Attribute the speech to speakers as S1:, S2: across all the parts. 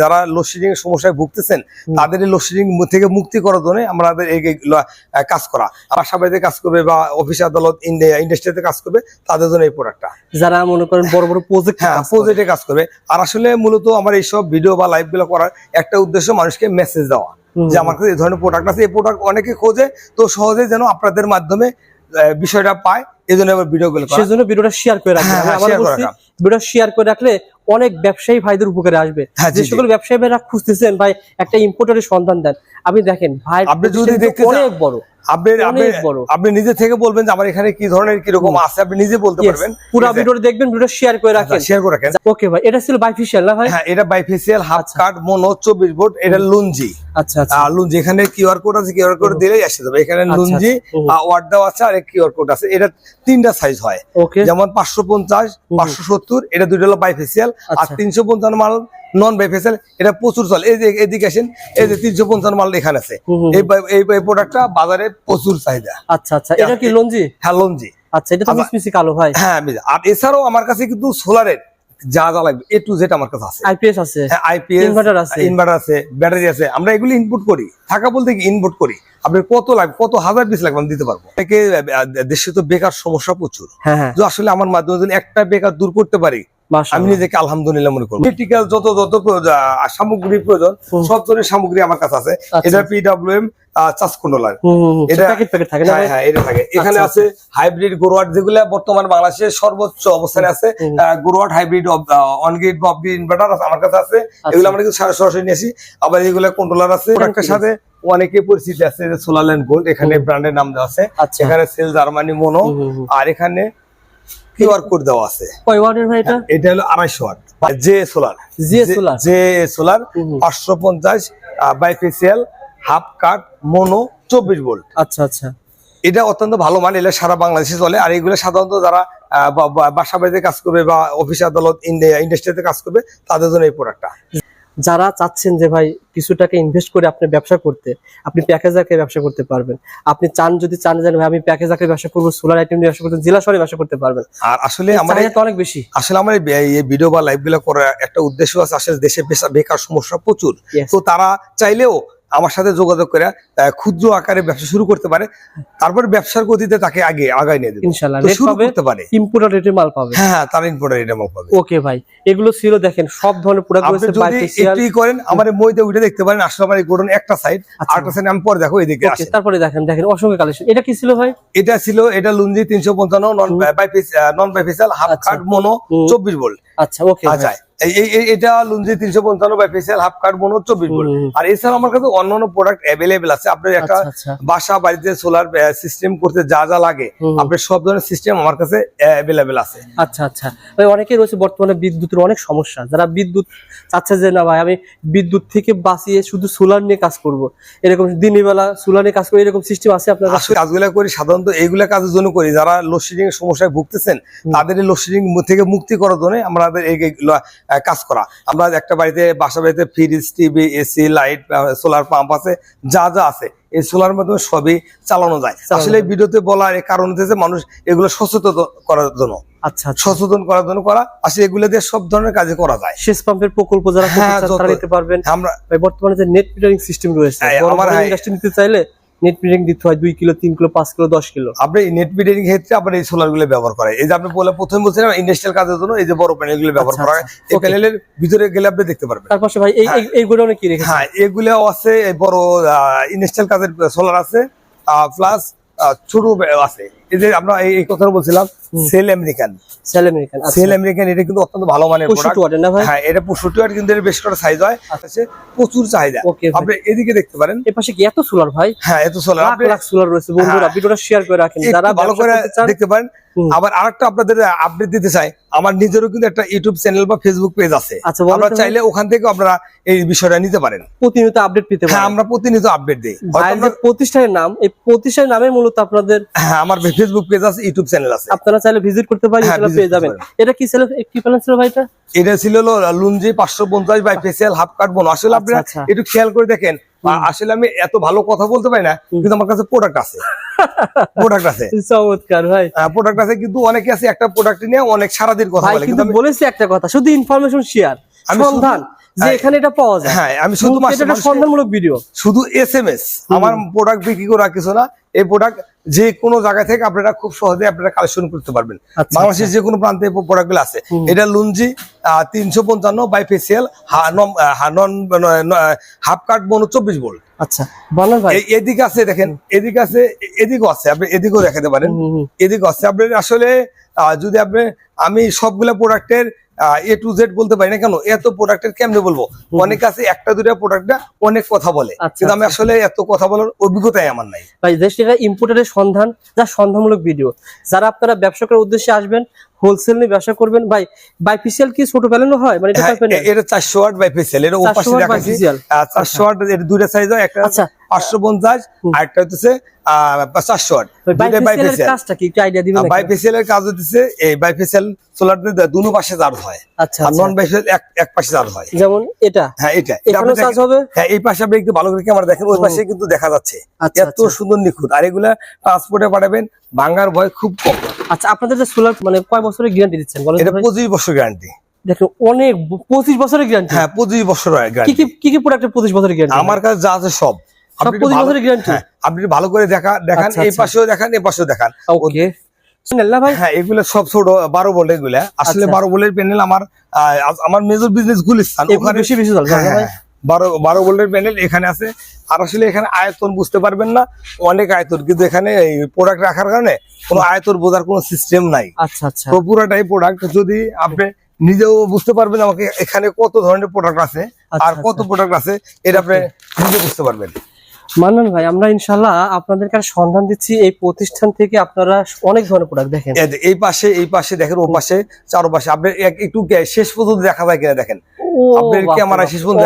S1: যারা লোডশেডিং এর সমস্যায় ভুগতেছেন তাদের এই লোডশেডিং থেকে মুক্তি করার জন্য আমাদের এই কাজ করা। বাসা বাড়িতে কাজ করবে বা অফিস আদালত ইন্ডাস্ট্রিতে কাজ করবে তাদের জন্য এই প্রোডাক্টটা
S2: যারা মনে করেন বড় বড় প্রজেক্ট
S1: হ্যাঁ প্রজেক্টে কাজ করবে। আর আসলে মূলত আমার এইসব ভিডিও বা লাইভগুলো করার একটা উদ্দেশ্য মানুষকে মেসেজ দেওয়া। যে আমার কাছে এই ধরনের প্রোডাক্ট আছে এই প্রোডাক্ট অনেকে খোঁজে তো সহজে যেন আপনাদের মাধ্যমে বিষয়টা পায়। এই জন্য আমার ভিডিও গুলো করা।
S2: সেজন্য ভিডিওটা শেয়ার করে রাখবেন। ভিডিওটা শেয়ার করে রাখলে অনেক ব্যবসায়ী ভাইদের উপকারে আসবে।
S1: হ্যাঁ,
S2: যে সকল ব্যবসায়ী ভাইরা খুঁজতেছেন ভাই একটা ইম্পোর্টারের সন্ধান দেন। আপনি দেখেন ভাই অনেক বড়।
S1: আপনি নিজে থেকে বলবেন যে আমার এখানে কি ধরনের কীরকম আছে আপনি নিজে বলতে পারবেন।
S2: পুরো ভিডিওটা দেখবেন ভিডিও শেয়ার করে রাখেন।
S1: শেয়ার করে রাখেন।
S2: ওকে ভাই এটা ছিল বাইফিশিয়াল না ভাই?
S1: হ্যাঁ এটা হাফ কাট মোনো চব্বিশ ভোল্ট এটা লুঞ্জি।
S2: আচ্ছা আচ্ছা।
S1: আর লুঞ্জি এখানে কিউআর কোড আছে কিউআর কোড দিলেই আসে যাবে। এখানে
S2: আচ্ছা,
S1: লুঞ্জি
S2: হুম।
S1: ওয়ার্ড দেওয়া আছে আর কিউআর কোড আছে। এটা তিনটা সাইজ হয়। যেমন পাঁচশো পঞ্চাশ পাঁচশো সত্তর এটা দুইটা হলো বাইফেসিয়াল আর
S2: আচ্ছা।
S1: তিনশো পঞ্চান্ন মাল নন বাইফেসিয়াল এটা প্রচুর চলে। এই যে এদিকে আসেন এই যে তিনশো পঞ্চান্ন মাল এখানে আছে। এই প্রোডাক্টটা বাজারে প্রচুর চাহিদা।
S2: আচ্ছা আচ্ছা এটা কি লঞ্জি?
S1: হ্যাঁ লুঞ্জি।
S2: আচ্ছা এটা তো মিসমিসি কালো ভাই।
S1: হ্যাঁ আর এছাড়াও আমার কাছে কিন্তু সোলারের যা যা লাগবে এ টু জেড আমার কাছে আছে।
S2: আইপিএস আছে
S1: আইপিএস
S2: Inverter আছে।
S1: ইনভার্টার আছে ব্যাটারি আছে। আমরা এগুলি ইনপুট করি। থাকা বলতে কি ইনপুট করি। আপনি কত লাগবে কত হাজার পিস লাগবে আমি দিতে পারব। একে দেশে তো বেকার সমস্যা প্রচুর।
S2: হ্যাঁ হ্যাঁ।
S1: আসলে আমার মাধ্যমে যদি একটা বেকার দূর করতে পারি আমি নিজেকে আলহামদুলিল্লাহ মনে করব। ক্রিটিক্যাল যত যত সামগ্রী প্রয়োজন সব ধরনের সামগ্রী আমার কাছে আছে।
S2: আচ্ছা।
S1: এটা পিডব্লিউএম
S2: প্যাকেট থাকে
S1: হ্যাঁ হ্যাঁ এটা থাকে। এখানে
S2: আচ্ছা,
S1: আছে হাইব্রিড গোরোয়াট যেগুলো বর্তমান বাংলাদেশের সর্বোচ্চ অবস্থানে আছে।
S2: হুম।
S1: হাইব্রিড অন গ্রিড বা অফ গ্রিড ইনভার্টার আমার কাছে আছে।
S2: আচ্ছা।
S1: এগুলো আমরা কিন্তু সরাসরি নিয়েছি। আবার এগুলো কন্ট্রোলার আছে। প্রোডাক্টের সাথে অনেকে পরিচিতি আছে সোলার ল্যান্ড গোল্ড এখানে ব্র্যান্ডের নাম দেওয়া আছে।
S2: আচ্ছা।
S1: এখানে সেল জার্মানি মোনো। আর এখানে কিউআর কোড দেওয়া আছে।
S2: কয় ওয়াটের ভাই এটা?
S1: এটা হলো আড়াইশো watt. J solar
S2: J solar
S1: J solar
S2: হুম, হুম।
S1: পাঁচশো পঞ্চাশ বাইফেসিয়াল হাফ কাট মোনো চব্বিশ ভোল্ট
S2: আচ্ছা আচ্ছা।
S1: এটা অত্যন্ত ভালো মান এটা সারা বাংলাদেশে চলে। আর এগুলো সাধারণত যারা বাসা বাড়িতে কাজ করবে বা অফিস আদালত ইন্ডিয়া ইন্ডাস্ট্রিতে কাজ করবে তাদের জন্য এই প্রোডাক্টটা
S2: যারা চাচ্ছেন যে ভাই কিছু টাকা ইনভেস্ট করে আপনি ব্যবসা করতে আপনি প্যাকেজ আকারে ব্যবসা করতে পারবেন। আপনি চান যদি চান জানেন ভাই আমি প্যাকেজ আকারে ব্যবসা করব সোলার আইটেম নিয়ে ব্যবসা করতে জেলা শহরে ব্যবসা করতে পারবেন।
S1: আর আসলে আমার
S2: অনেক বেশি।
S1: আসলে আমার এই- ভিডিও বা লাইভগুলো করার একটা উদ্দেশ্য আছে আসলে দেশে বেকার সমস্যা প্রচুর। তো তারা চাইলেও আমার সাথে যোগাযোগ করে ক্ষুদ্র আকারে ব্যবসা শুরু করতে পারে। তারপর ব্যবসার গতিতে তাকে আগে আগায় নিয়ে দেবে
S2: ইনশাল্লাহ
S1: শুরু করতে পারে।
S2: ইম্পোর্টার রেটে মাল পাবে।
S1: হ্যাঁ হ্যাঁ তারা ইম্পোর্টার এটা পাবে।
S2: ওকে ভাই এগুলো ছিল দেখেন সব ধরনের প্রোডাক্ট রয়েছে
S1: যদি
S2: বাইফেসিয়াল
S1: করেন আমার মইতে উঠে দেখতে পারেন আসলে আমার এই গোডন একটা সাইড
S2: আচ্ছা।
S1: আরেকটা সাইড আমি পরে দেখো এদিকে আসে
S2: তারপরে দেখেন দেখেন অসংখ্য কালেকশন এটা কি ছিল ভাই?
S1: এটা ছিল এটা লুঞ্জি তিনশো পঞ্চান্ন non bifacial non bifacial half. Cut mono. চব্বিশ ভোল্ট
S2: আচ্ছা ওকে
S1: আচ্ছা এই- এই- এই- এটা লুঞ্জি তিনশো পঞ্চান্ন বাইফিসিয়াল হাফ কাট মোনো চব্বিশ আর এছাড়া আমার কাছে অন্যান্য প্রোডাক্ট অ্যাভেলেবেল আছে। আপনার একটা
S2: আচ্ছা আচ্ছা।
S1: বাসা বাড়িতে সোলার সিস্টেম করতে যা যা লাগে আপনার সব ধরনের সিস্টেম আমার কাছে অ্যাভেলেবেল আছে।
S2: আচ্ছা আচ্ছা। ভাই অনেকেই রয়েছে বর্তমানে বিদ্যুতের অনেক সমস্যা। যারা বিদ্যুৎ চাচ্ছে যে না ভাই আমি বিদ্যুৎ থেকে বাঁচিয়ে শুধু সোলার নিয়ে কাজ করব। এরকম দিনের বেলা সোলার নিয়ে কাজ করব এরকম সিস্টেম আছে আপনার
S1: কাজগুলো করি সাধারণত এইগুলা কাজের জন্য করি। যারা লোডশেডিং এর সমস্যায় ভুগতেছেন তাদের লোডশেডিং থেকে মুক্তি করার জন্য আমাদের এই কাজ করা। আমরা একটা বাড়িতে বাসা বাড়িতে fridge TV AC light solar pump আছে যা যা আছে এই সোলার মাধ্যমে সবই চালানো যায়। আসলে এই ভিডিওতে বলার এই কারণ হচ্ছে মানুষ এগুলো সচেতন করার জন্য।
S2: আচ্ছা
S1: সচেতন করার জন্য করা আসলে এগুলো দিয়ে সব ধরনের কাজে করা যায়।
S2: সেচ পাম্পের প্রকল্প যারা করতে
S1: হ্যাঁ,
S2: নিতে পারবেন।
S1: আমরা
S2: বর্তমানে যে নেট মিটারিং সিস্টেম রয়েছে
S1: হ্যাঁ, আমার হ্যাঁ।
S2: ইন্ডাস্ট্রি নিতে চাইলে নেট মিটারিং দিতে হয় দুই কিলো তিন কিলো পাঁচ কিলো দশ কিলো।
S1: আপনি নেট মিটারিং ক্ষেত্রে আপনার এই সোলারগুলো ব্যবহার করে এই যে আপনি বলে প্রথমে বলছিলাম ইন্ডাস্ট্রিয়াল কাজের জন্য এই যে বড় প্যানেলগুলো ব্যবহার
S2: আচ্ছা,
S1: করা হয়।
S2: আচ্ছা,
S1: এই
S2: okay.
S1: প্যানেলের ভিতরে গেলে আপনি দেখতে পারবেন।
S2: তার পাশে ভাই এই এই- এই গোডাউনে কি রেখেছে
S1: হ্যাঁ এগুলাও আছে এই বড় ইন্ডাস্ট্রিয়াল কাজের সোলার আছে প্লাস ছোট আছে। এই যে আমরা এই এই কথা বলছিলাম cell American
S2: cell American
S1: cell American এটা কিন্তু অত্যন্ত ভালো মানের প্রোডাক্ট
S2: না ভাই?
S1: হ্যাঁ এটা পঁয়ষট্টি ওয়াট কিন্তু এর বেশ কটা সাইজ হয়। আছে প্রচুর চাহিদা। আপনি এদিকে দেখতে পারেন।
S2: এর পাশে কি এত সোলার ভাই?
S1: হ্যাঁ এত সোলার
S2: লাখ লাখ সোলার রয়েছে। বন্ধুরা
S1: হ্যাঁ।
S2: ভিডিওটা শেয়ার করে রাখেন। যারা
S1: ভালো করে দেখতে পারেন। আবার আরেকটা আপনাদের আপডেট দিতে চাই। আমার নিজেরও কিন্তু একটা ইউটিউব চ্যানেল বা ফেসবুক পেজ আছে।
S2: আচ্ছা,
S1: আমরা চাইলে ওখান থেকে আপনারা এই বিষয়টা নিতে পারেন।
S2: প্রতিনিয়ত আপডেট পেতে
S1: হ্যাঁ
S2: পারেন।
S1: আমরা প্রতিনিয়ত আপডেট দিই।
S2: প্রতিষ্ঠানের নাম এই প্রতিষ্ঠানের নামে মূলত আপনাদের
S1: হ্যাঁ আমার ফেসবুক পেজ আছে ইউটিউব চ্যানেল আছে।
S2: আপনারা চাইলে ভিজিট করতে পারেন
S1: হ্যাঁ,
S2: পেয়ে যাবেন। এটা কি ছিল কি প্ল্যান ছিল ভাই এটা
S1: এটা ছিল লুঞ্জি পাঁচশো পঞ্চাশ বাই ফেসিয়াল হাফ কাট বোন আসলে আপনারা
S2: আচ্ছা।
S1: একটু খেয়াল করে দেখেন আসলে আমি এত ভালো কথা বলতে পারি না কিন্তু আমার কাছে প্রোডাক্ট আছে। প্রোডাক্ট আছে।
S2: চমৎকার ভাই।
S1: প্রোডাক্ট আছে কিন্তু অনেকে আছে একটা প্রোডাক্ট নিয়ে অনেক সারাদিন কথা বলে
S2: কিন্তু বলেছে একটা কথা শুধু ইনফরমেশন শেয়ার
S1: আমি
S2: সন্ধান। যে এখানে এটা পাওয়া যায়।
S1: হ্যাঁ আমি শুধু
S2: এটা সন্ধানমূলক ভিডিও
S1: শুধু এস এম এস আমার প্রোডাক্ট বিক্রি করা কিছু না এই প্রোডাক্ট যে কোনো জায়গা থেকে আপনারা খুব সহজে আপনারা কালেকশন করতে পারবেন।
S2: আচ্ছা,
S1: বাংলাদেশের যে কোনো প্রান্তে প্রোডাক্টগুলো আছে। এটা লুঞ্জি তিনশো পঞ্চান্ন বাই ফেসিয়াল হাফ কাট বনো চব্বিশ ভোল্ট
S2: আচ্ছা বলেন ভাই।
S1: এদিকে আছে দেখেন এদিকে আছে এদিকেও আছে আপনি এদিকেও দেখাতে পারেন। এদিকে আছে। আপনি আসলে যদি আপনি আমি সবগুলা প্রোডাক্টের এ টু জেড বলতে পারি না কেন? এত প্রোডাক্টের কেমনে বলব? অনেক আছে একটা দুটা প্রোডাক্টটা অনেক কথা বলে।
S2: আচ্ছা,
S1: কিন্তু আমি আসলে এত কথা বলার অভিজ্ঞতাই আমার নাই।
S2: ভাই দেশটি এটা ইম্পোর্টারের সন্ধান যা সন্ধানমূলক ভিডিও যারা আপনারা ব্যবসা করার উদ্দেশ্যে আসবেন হোলসেল নিয়ে ব্যবসা করবেন? ভাই বাইপিসিএল কি ছোট প্যালেনও হয়? মানে এটা
S1: হ্যাঁ,
S2: প্যানেল?
S1: এটা চারশো ওয়াট বাই ফেসিয়াল এটা
S2: 400
S1: ওপাশে
S2: watt
S1: দেখাচ্ছি।
S2: bifacial।
S1: চারশো ওয়াট এর দুইটা সাইজ হয় একটা
S2: আচ্ছা।
S1: আর একটা হচ্ছে চারশো ওয়াট দুইটা বাই
S2: বাইফেসিয়ালের
S1: ফেসিয়াল
S2: কাজটা কি একটু আইডিয়া দিবেন?
S1: বাইফেসিয়াল এর কাজ হচ্ছে এই বাইফেসিয়াল সোলার দুনো পাশে চার্জ হয়।
S2: আচ্ছা
S1: আর
S2: আচ্ছা।
S1: নন বাইফেসিয়াল এক এক পাশে চার্জ হয়।
S2: যেমন এটা?
S1: হ্যাঁ এটা। এটা
S2: চার্জ হবে?
S1: হ্যাঁ এই পাশে আপনি একটু ভালো করে ক্যামেরা দেখেন ওই পাশে কিন্তু দেখা যাচ্ছে।
S2: আচ্ছা,
S1: এত
S2: আচ্ছা।
S1: সুন্দর নিখুঁত। আর এগুলা ট্রান্সপোর্টে পাঠাবেন ভাঙার ভয় খুব কম।
S2: আচ্ছা আপনাদের যে সোলার মানে কয় বছরের গ্যারান্টি দিচ্ছেন? বলেন
S1: এটা
S2: ভাই?
S1: পঁচিশ বছর গ্যারান্টি
S2: দেখুন অনেক পঁচিশ বছরের গ্যারান্টি
S1: হ্যাঁ পঁচিশ বছর
S2: কি
S1: গ্যারান্টি
S2: কি কি কি প্রোডাক্টের পঁচিশ বছরের গ্যারান্টি
S1: আমার কাছে যা আছে সব। আপনি
S2: 25 বছরের?
S1: হ্যাঁ, আপনি ভালো করে দেখা দেখান
S2: আচ্ছা,
S1: এই
S2: আচ্ছা।
S1: পাশেও দেখান এই পাশেও দেখান।
S2: ওকে
S1: হ্যাঁ এগুলো সব ছোট বারো বলে এগুলা। আসলে
S2: আচ্ছা।
S1: বারো বলের প্যানেল আমার আমার মেজর বিজনেস গুলিস্তান।
S2: এগুলো বেশি বেশি
S1: বারো বারো ভোল্টের প্যানেল এখানে আছে। আর আসলে এখানে আয়তন বুঝতে পারবেন না অনেক আয়তন কিন্তু এখানে এই প্রোডাক্ট রাখার কারণে কোনো আয়তন বোঝার কোনো সিস্টেম নাই।
S2: আচ্ছা আচ্ছা।
S1: তো পুরোটাই প্রোডাক্ট যদি আপনি নিজেও বুঝতে পারবেন আমাকে এখানে কত ধরনের প্রোডাক্ট আছে
S2: আচ্ছা,
S1: আর কত
S2: আচ্ছা।
S1: প্রোডাক্ট আছে এটা আপনি নিজে বুঝতে পারবেন।
S2: মান্নান ভাই আমরা ইনশাল্লাহ আপনাদেরকে আর সন্ধান দিচ্ছি এই প্রতিষ্ঠান থেকে আপনারা অনেক ধরনের প্রোডাক্ট দেখেন।
S1: এই পাশে এই পাশে দেখেন ও পাশে চারো পাশে আপনি এক- একটু শেষ পর্যন্ত দেখা যায় কিনা দেখেন। আপনার কি
S2: আমার
S1: শেষ পর্যন্ত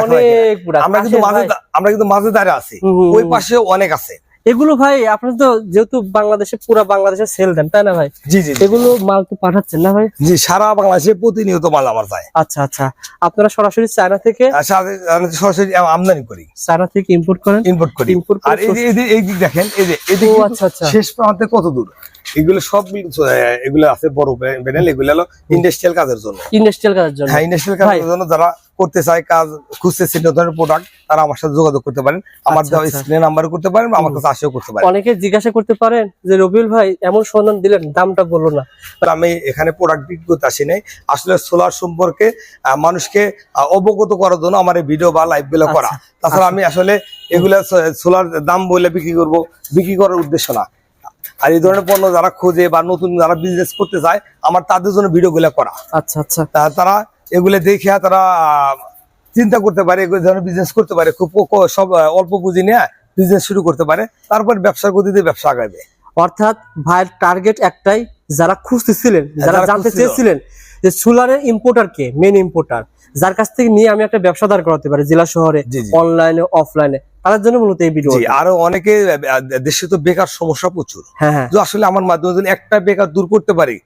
S1: আমরা কিন্তু মাঝে আমরা কিন্তু মাঝে দাঁড়া আছি। ওই। পাশে অনেক আছে।
S2: এগুলো ভাই আপনারা তো যেহেতু বাংলাদেশে পুরো বাংলাদেশে সেল দেন তাই না ভাই?
S1: জি জি।
S2: এগুলো মাল তো পাঠাচ্ছেন না ভাই?
S1: জি সারা বাংলাদেশে প্রতিনিয়ত মাল আমার যায়।
S2: আচ্ছা আচ্ছা। আপনারা সরাসরি চায়না থেকে
S1: সরাসরি আমদানি করি।
S2: চায়না থেকে ইম্পোর্ট করেন?
S1: ইম্পোর্ট করি।
S2: করে
S1: আর এই যে এই দিক দেখেন এই যে এই দিক
S2: আচ্ছা আচ্ছা।
S1: শেষ প্রান্তে কত দূর? এগুলো সব এগুলো আছে বড় প্যানেল এগুলো হলো ইন্ডাস্ট্রিয়াল কাজের জন্য।
S2: ইন্ডাস্ট্রিয়াল কাজের জন্য।
S1: হ্যাঁ ইন্ডাস্ট্রিয়াল কাজের জন্য যারা করতে চায় কাজ খুঁজতে চিহ্ন ধরনের প্রোডাক্ট তারা আমার সাথে যোগাযোগ করতে পারেন। আমার
S2: আচ্ছা,
S1: দেওয়া
S2: আচ্ছা।
S1: স্ক্রিনে নাম্বার করতে পারেন আমার কাছে আসেও করতে পারেন।
S2: অনেকে জিজ্ঞাসা করতে পারেন যে রবিউল ভাই এমন সন্ধান দিলেন দামটা বলল না।
S1: আমি এখানে প্রোডাক্ট বিক্রি করতে আসি নাই। আসলে সোলার সম্পর্কে মানুষকে অবগত করার জন্য আমার এই ভিডিও বা লাইভগুলো করা।
S2: আচ্ছা,
S1: তাছাড়া আমি আসলে এগুলা সোলার দাম বলে বিক্রি করব বিক্রি করার উদ্দেশ্য না। আর এই ধরনের পণ্য যারা খোঁজে বা নতুন যারা বিজনেস করতে চায় আমার তাদের জন্য ভিডিও গুলা করা।
S2: আচ্ছা আচ্ছা।
S1: তারা এগুলো দেখে তারা চিন্তা করতে পারে এগুলো ধরনের বিজনেস করতে পারে খুব সব অল্প পুঁজি নিয়ে বিজনেস শুরু করতে পারে তারপর ব্যবসার গতিতে ব্যবসা আগাবে
S2: অর্থাৎ ভাইয়ের টার্গেট একটাই যারা খুঁজতেছিলেন যারা
S1: যারা
S2: জানতে চেয়েছিলেন যে সোলারের ইম্পোর্টার কে মেন ইম্পোর্টার যার কাছ থেকে নিয়ে আমি একটা ব্যবসা দাঁড় করাতে পারি জেলা শহরে। অনলাইনে অফলাইনে তাদের জন্য মূলত এই ভিডিও
S1: আরও অনেকে দেশে তো বেকার সমস্যা প্রচুর।
S2: হ্যাঁ হ্যাঁ।
S1: আসলে আমার মাধ্যমে যদি একটা বেকার দূর করতে পারি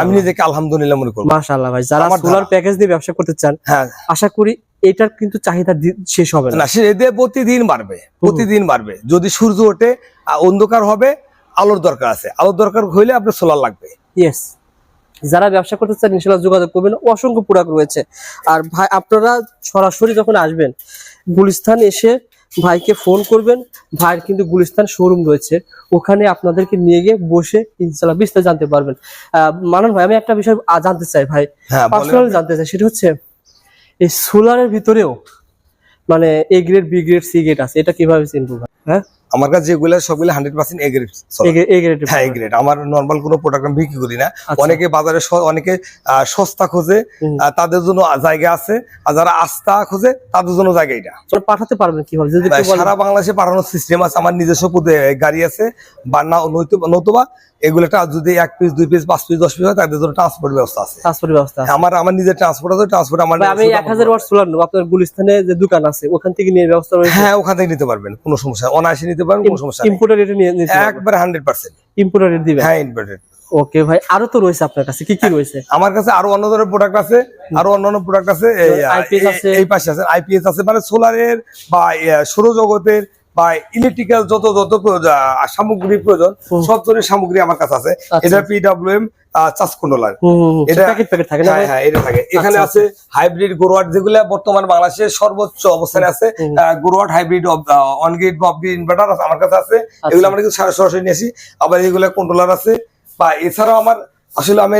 S1: আমি নিজেকে আলহামদুলিল্লাহ মনে করব।
S2: মাশাআল্লাহ ভাই যারা সোলার প্যাকেজ দিয়ে ব্যবসা করতে চান
S1: হ্যাঁ।
S2: আশা করি এটার কিন্তু চাহিদা শেষ হবে না।
S1: না এদের প্রতিদিন বাড়বে প্রতিদিন বাড়বে। যদি সূর্য ওঠে অন্ধকার হবে আলোর দরকার আছে। আলোর দরকার হইলে আপনার সোলার লাগবে।
S2: ইয়েস যারা ব্যবসা করতে চান ইনশাল্লাহ যোগাযোগ করবেন। অসংখ্য প্রোডাক্ট রয়েছে। আর ভাই আপনারা সরাসরি যখন আসবেন গুলিস্তান এসে ভাইকে ফোন করবেন। ভাইয়ের কিন্তু গুলিস্তান শোরুম রয়েছে। ওখানে আপনাদেরকে নিয়ে গিয়ে বসে ইনশাল্লাহ বিস্তার জানতে পারবেন। আহ, মানন ভাই আমি একটা বিষয় জানতে চাই ভাই।
S1: হ্যাঁ
S2: পার্সোনালি জানতে চাই সেটা হচ্ছে এই সোলারের ভিতরেও মানে A grade B grade C grade আছে এটা কীভাবে চিনবো ভাই? হ্যাঁ?
S1: আমার কাছে যেগুলো সবগুলো hundred percent A grade
S2: A grade
S1: হ্যাঁ গ্রেড আমার নর্মাল কোনো প্রোডাক্ট আমি বিক্রি করি না।
S2: আচ্ছা।
S1: অনেকে বাজারে অনেকে সস্তা খোঁজে তাদের জন্য জায়গা আছে। আর যারা আস্থা খোঁজে তাদের জন্য জায়গা এটা।
S2: পাঠাতে পারবেন কীভাবে? যদি
S1: সারা বাংলাদেশে পাঠানোর সিস্টেম আছে। আমার নিজস্ব গাড়ি আছে বা না নতুবা এগুলোটা যদি এক পিস দুই পিস পাঁচ পিস দশ পিস হয় তাদের জন্য ট্রান্সপোর্ট ব্যবস্থা আছে।
S2: ট্রান্সপোর্ট ব্যবস্থা আছে।
S1: আমার আমার নিজের ট্রান্সপোর্ট আছে ট্রান্সপোর্ট আমার
S2: আমি এক হাজার ওয়াট সোলার নেব। আপনার গুলিস্তানে যে দোকান আছে ওখান থেকে নিয়ে ব্যবস্থা
S1: হ্যাঁ ওখান থেকে নিতে পারবেন কোনো সমস্যা। অনায়াসে নিতে পারেন কোনো সমস্যা
S2: ইম্পোর্টার রেটে নিয়ে নিতে
S1: একবার 100%
S2: ইম্পোর্টার রেট দিবেন?
S1: হ্যাঁ ইম্পোর্টার
S2: ওকে ভাই আরও তো রয়েছে আপনার কাছে কি কি রয়েছে?
S1: আমার কাছে আরও অন্য ধরনের প্রোডাক্ট আছে আরও অন্যান্য প্রোডাক্ট আছে এই,
S2: IPS আছে।
S1: এই পাশে আছে আইপিএস আছে মানে সোলারের বা সৌরজগতের বা ইলেকট্রিক্যাল যত যত সামগ্রী প্রয়োজন সব ধরনের সামগ্রী আমার কাছে আছে।
S2: আচ্ছা।
S1: এটা পিডব্লিউএম চার্জ কন্ট্রোলার
S2: এটা
S1: এটা-
S2: প্যাকেট প্যাকেট থাকে
S1: হ্যাঁ হ্যাঁ এটা থাকে। এখানে
S2: আচ্ছা,
S1: আছে হাইব্রিড গোরোয়াট যেগুলো বর্তমান বাংলাদেশের সর্বোচ্চ অবস্থানে আছে। গোরোয়াট হাইব্রিড বা ইনভার্টার আমার কাছে আছে।
S2: আচ্ছা।
S1: এগুলো আমরা কিন্তু সরাসরি নিয়ে আসি। আবার এগুলো কন্ট্রোলার আছে। বা এছাড়াও আমার আসলে আমি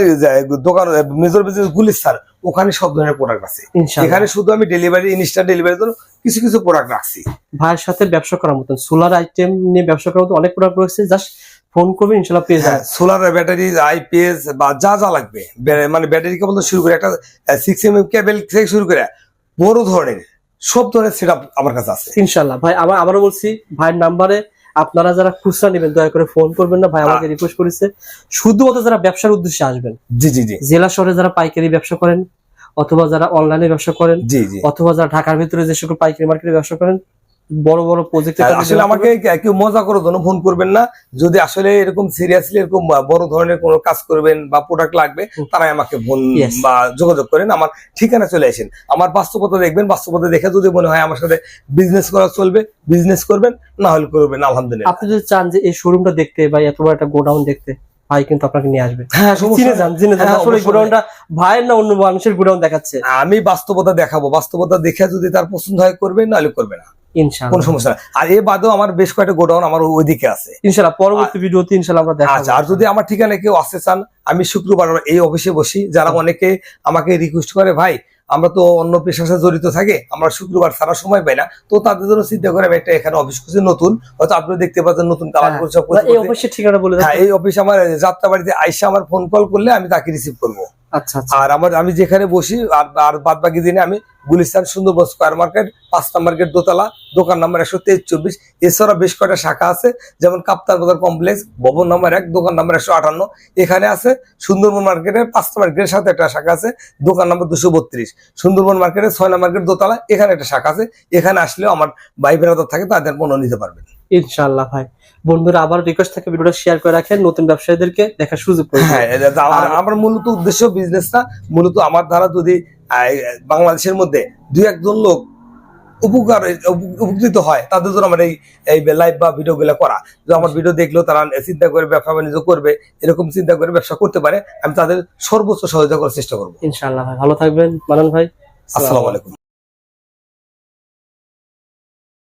S1: দোকান মেজর বিজনেস গুলিস্তার ওখানে সব ধরনের প্রোডাক্ট আছে। এখানে শুধু আমি ডেলিভারি ইনস্ট্যান্ট ডেলিভারির জন্য কিছু কিছু প্রোডাক্ট রাখছি।
S2: ভাইয়ের সাথে ব্যবসা করার মতন সোলার আইটেম নিয়ে ব্যবসা করার মতো অনেক প্রোডাক্ট রয়েছে জাস্ট ফোন করবেন ইনশাল্লাহ পেয়ে যাবেন।
S1: সোলার ব্যাটারি আইপিএস বা যা যা লাগবে। মানে ব্যাটারি কেবল শুরু করে একটা সিক্স এম এম কেবল থেকে শুরু করে বড় ধরনের সব ধরনের সেট আমার কাছে আছে।
S2: ইনশাল্লাহ ভাই আবার আবারও বলছি ভাইয়ের নাম্বারে আপনারা যারা খুচরা নেবেন দয়া করে ফোন করবেন না। ভাই আমাকে রিকোয়েস্ট করেছে শুধুমাত্র যারা ব্যবসার উদ্দেশ্যে আসবেন।
S1: জি জি জি।
S2: জেলা শহরে যারা পাইকারি ব্যবসা করেন অথবা যারা অনলাইনে ব্যবসা করেন
S1: জি জি।
S2: অথবা যারা ঢাকার ভিতরে যে সকল পাইকারি মার্কেটে ব্যবসা করেন বড় বড় প্রজেক্টে
S1: আসলে আমাকে কেউ মজা করার জন্য ফোন করবেন না। যদি আসলে এরকম সিরিয়াসলি এরকম বড় ধরনের কোনো কাজ করবেন বা প্রোডাক্ট লাগবে তারাই আমাকে ফোন বা যোগাযোগ করেন। আমার ঠিকানা চলে আসেন। আমার বাস্তবতা দেখবেন। বাস্তবতা দেখে যদি মনে হয় আমার সাথে বিজনেস করা চলবে বিজনেস করবেন না হলে করবেন আলহামদুলিল্লাহ।
S2: আপনি যদি চান যে এই শোরুমটা দেখতে বা এত বড় একটা গোডাউন দেখতে ভাই কিন্তু আপনাকে নিয়ে আসবে।
S1: হ্যাঁ সমস্যা
S2: চিনে
S1: নেই।
S2: যান চিনে যান
S1: হ্যাঁ,
S2: আসলে
S1: অবশ্যই।
S2: ভাইয়ের না অন্য মানুষের গোডাউন দেখাচ্ছে?
S1: আমি বাস্তবতা দেখাবো। বাস্তবতা দেখে যদি তার পছন্দ হয় করবে নাহলে করবে না। কোনো সমস্যা আর এ বাদেও আমার বেশ কয়েকটা গোডাউন আমার ওইদিকে আছে।
S2: ইনশাআল্লাহ পরবর্তী ভিডিওতে ইনশাআল্লাহ আমরা
S1: আচ্ছা আর যদি আমার ঠিকানা কেউ আসতে চান আমি শুক্রবার এই অফিসে বসি। যারা অনেকে আমাকে রিকোয়েস্ট করে ভাই আমরা তো অন্য পেশার সাথে জড়িত থাকে আমরা শুক্রবার সারা সময় পাই না। তো তাদের জন্য চিন্তা করে আমি একটা এখানে অফিস করছি নতুন। হয়তো আপনি দেখতে পাচ্ছেন নতুন কালার
S2: হ্যাঁ, এই। অবশ্যই ঠিকানা বলে
S1: হ্যাঁ এই অফিস আমার যাত্রাবাড়িতে আইসা আমার ফোন কল করলে আমি তাকে রিসিভ করব।
S2: আচ্ছা আচ্ছা
S1: আর আমার আমি যেখানে বসি আর আর বাদ বাকি দিনে আমি গুলিস্তান সুন্দরবন স্কোয়ার মার্কেট পাঁচ নাম্বার গেট দোতলা দোকান নাম্বার একশো তেইশ চব্বিশ এছাড়া বেশ কয়টা শাখা আছে যেমন কাপ্তার বাজার কমপ্লেক্স ভবন নাম্বার এক দোকান নাম্বার একশো আটান্ন এখানে আছে সুন্দরবন মার্কেটের পাঁচ নাম্বার গেটের সাথে একটা শাখা আছে দোকান নাম্বার দুশো বত্রিশ। সুন্দরবন মার্কেটের ছয় নাম্বার গেট দোতলা এখানে একটা শাখা আছে এখানে আসলেও আমার ভাই বেড়াদার থাকে তাদের পণ্য নিতে পারবেন।
S2: ইনশাআল্লাহ ভাই। বন্ধুরা আবার রিকোয়েস্ট থাকে ভিডিওটা শেয়ার করে রাখেন নতুন ব্যবসায়ীদেরকে দেখার সুযোগ।
S1: হ্যাঁ আমার মূলত উদ্দেশ্য বিজনেসটা মূলত আমার দ্বারা যদি বাংলাদেশের মধ্যে দুই একজন লোক উপকার উপকৃত হয় তাদের জন্য আমার এই এই লাইভ বা ভিডিও গুলা করা। যে আমার ভিডিও দেখলেও তারা চিন্তা করে ব্যবসা বাণিজ্য করবে এরকম চিন্তা করে ব্যবসা করতে পারে আমি তাদের সর্বোচ্চ সহযোগিতা করার চেষ্টা করব।
S2: ইনশাল্লাহ ভাই ভালো থাকবেন। মানন ভাই
S1: আসসালামু আলাইকুম।